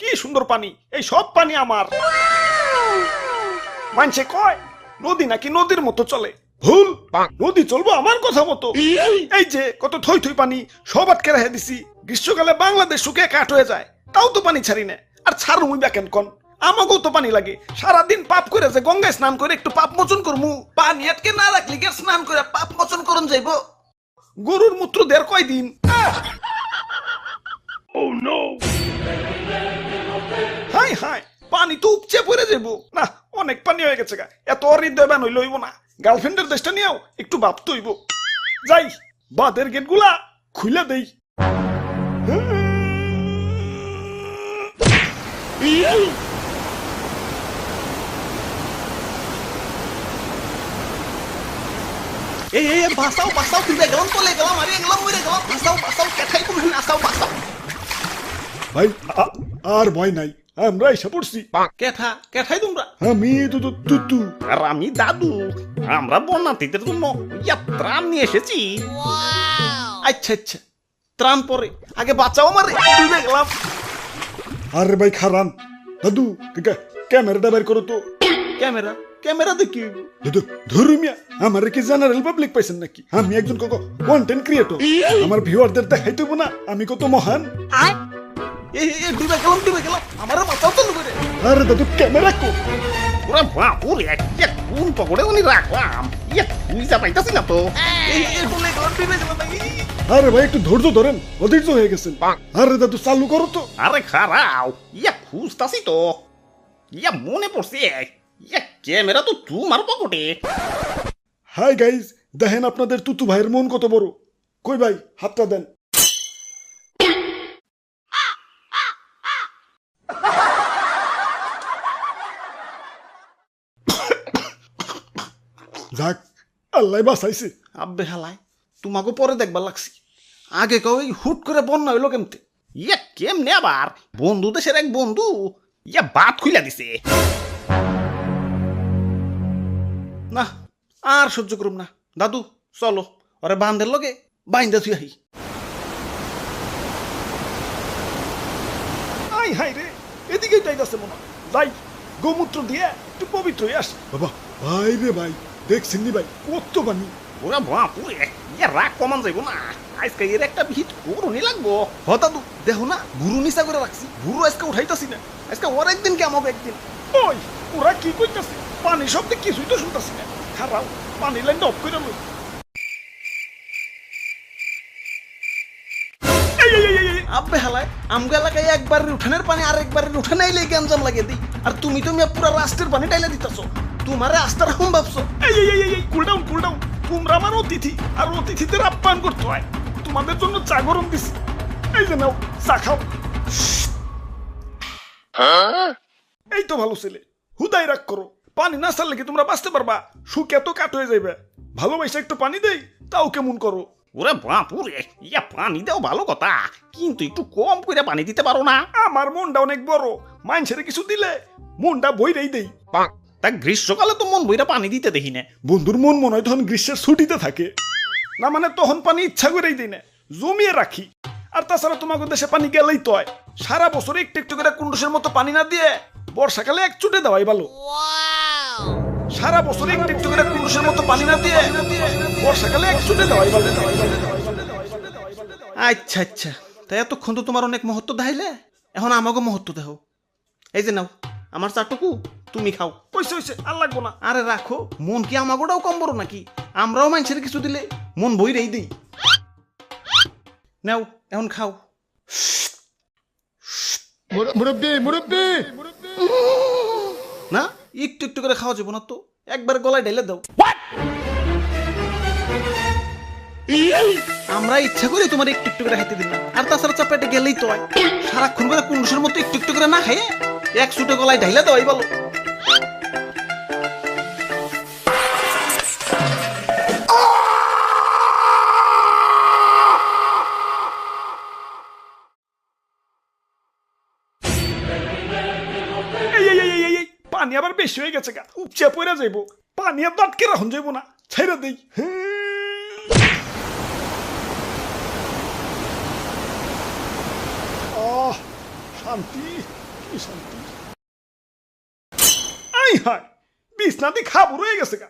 কি সুন্দর পানি? এই সব পানি আমার। মানছে কয়? নদী নাকি নদীর মতো চলে। ভুল। নদী চলবো আমার কথা মতো। এই যে কত থই থই পানি সব আটকে রেখে দিছি। গ্রীষ্মকালে বাংলাদেশ শুকে কাঠ হয়ে যায়। তাও তো পানি ছাড়ি না। আর ছাড় মুই দেখেন কন? আমাকেও তো পানি লাগে। সারাদিন পাপ করে যে গঙ্গায় স্নান করে একটু পাপ মোচন করমু। পানি আটকে না রাখলি কে স্নান করে পাপ মোচন করুন যাইব। গরুর মূত্র দের কয়দিন? হাই হাই পানি তো উপচে পড়ে যাব না অনেক পানি হয়ে গেছে গা। এত হৃদয় বান হইল হইব না। গার্লফ্রেন্ডের দেশটা নিয়েও একটু ভাবতে হইব। যাই বাদের গেটগুলা খুলে দেই। এই এই তুলে গেলাম আরে মরে গেলাম কেঠাই ভাই আর ভয় নাই। আমরা এসে পড়ছি। কেঠা কেঠাই তোমরা? আমি তো তো তুতু আর আমি দাদু। আমরা বন্যার্থীদের জন্য ইয়া ত্রাণ নিয়ে এসেছি। আচ্ছা আচ্ছা। ত্রাণ পরে। আগে বাঁচাও আমারে। ডুবে গেলাম। আরে ভাই খারান। দাদু কা- ক্যামেরাটা বের করো তো। ক্যামেরা? ক্যামেরা দেখি। দাদু ধর্মিয়া আমার কি জেনারেল পাবলিক পাইছেন নাকি? আমি একজন কন্টেন্ট ক্রিয়েটর আমার ভিউয়ারদের দেখাইতে না। আমি কত মহান। ডুবে গেলাম ডুবে গেলাম। আমারে বাঁচাও তো ডুবে। আরে দাদু ক্যামেরা কো। ওরা বাপুরে ইয়া কোন পকড়ে উনি রাখলাম। ইয়া বুঝা পাইতাছি না তো। এই এই ডুবে গেলাম ডুবে গেলাম আরে ভাই একটু ধৈর্য ধরেন অধৈর্য হয়ে গেছেন। আরে দাদু চালু করো তো। আরে খারাও ইয়া খুঁজতাছি তো। ইয়া মনে পড়ছে ইয়া ক্যামেরা তো তোমার পকেটে। হাই গাইজ দেখেন আপনাদের তুতু ভাইয়ের মন কত বড়। কই ভাই হাতটা দেন। যাক আল্লাহ বাঁচাইছে। আব্বে হালাই তোমাকে পরে দেখবার লাগছি। আগে কেউ এই হুট করে বন্যা হইল কেমতে? ইয়া কেমনে আবার? বন্ধু দেশের এক বন্ধু ইয়া বাত খুইলা দিছে। না আর সহ্য করুম না। দাদু চলো ওরে বান্ধের লগে বাইন্দা তুই আহি। আই হাই রে এদিকেই তাইতাছে মনে হয়। যাই গোমূত্র দিয়ে একটু পবিত্র হয়ে আস। বাবা ভাই রে ভাই। দেখছেন নি ভাই কত পানি? ওরা বাপুরে ইয়া রাগ কমান যাইব না। আজকে এর একটা ভিত লাগবো। হ দাদু দেখো না গুরু নিচা করে রাখছি গুরু আজকে উঠাইতাছি না। আজকে ওর একদিন কে আমাকে একদিন? ওই ওরা কি কইতাছে? পানি শব্দে কিছুই তো শুনতাছি না। খারাপ পানি লাইনটা অফ করে লই। আব্বে হালায় আমগো এলাকায় একবারের উঠানের পানি আর একবারের উঠানে লাগে দিই। আর তুমি তো তুমি পুরো রাষ্ট্রের পানি টাইলে দিতেছো। তোমারে আস্থা রাখুন ভাবছ? এই, এই, এই, এই, এই, cool down, cool তোমরা আমার অতিথি আর অতিথিদের আপ্যায়ন করতে হয়। তোমাদের জন্য চা গরম দিছি। এই যে নাও চা খাও। এই তো ভালো ছেলে হুদাই রাগ করো। পানি না ছাড়লে কি তোমরা বাঁচতে পারবা? সুখ এত কাট হয়ে যাবে ভালোবাসা একটু পানি দেই তাও কেমন করো? ওরে বাপুরে ইয়া পানি দেও ভালো কথা। কিন্তু একটু কম করে পানি দিতে পারো না। আমার মনটা অনেক বড়। মাইনছেরে কিছু দিলে মনটা বইরেই দেই। তা গ্রীষ্মকালে তো মন বইরা পানি দিতে দেখি না। বন্ধুর মন মনে হয় তখন গ্রীষ্মের ছুটিতে থাকে। না মানে তখন পানি ইচ্ছা করেই দিই না জমিয়ে রাখি। আর তাছাড়া তোমাকে দেশে পানি গেলেই তো হয়। সারা বছর একটু একটু করে কুন্ডুসের মতো পানি না দিয়ে বর্ষাকালে এক চুটে দেওয়াই ভালো। সারা বছর একটু একটু করে কুন্ডুসের মতো পানি না দিয়ে বর্ষাকালে এক চুটে দেওয়াই ভালো। আচ্ছা আচ্ছা। তাই এতক্ষণ তো তোমার অনেক মহত্ব দেখাইলে এখন আমাকে মহত্ব দেহ। এই যে নাও আমার চাটুকু তুমি খাও। পয়সা হয়েছে আর লাগবো না। আরে রাখো মন কি আমাগোটাও কম বড় নাকি? আমরাও মানুষের কিছু দিলে মন বইরেই দিই। নাও এখন খাও। মুরব্বী মুরব্বী! না একটু একটু করে খাওয়া যাব না তো। একবার গলায় ঢেলে দাও। আমরা ইচ্ছা করি তোমার একটু একটু করে খাইতে দিন আর তাছাড়া চাপাইতে গেলেই তো সারাক্ষণ করে কুন্ডুসের মতো একটু একটু করে না খাইয়ে এক সুটে গলায় ঢাইলে দেওয়াই বলো পানি আবার বেশি হয়ে গেছে গা। উপচে পড়ে যাইবো। পানি আর দটকে রাখুন যাইবো না। ছেড়ে দেই। শান্তি, কি শান্তি। আই হায় বিছনাতে খাব রয়ে গেছে গা।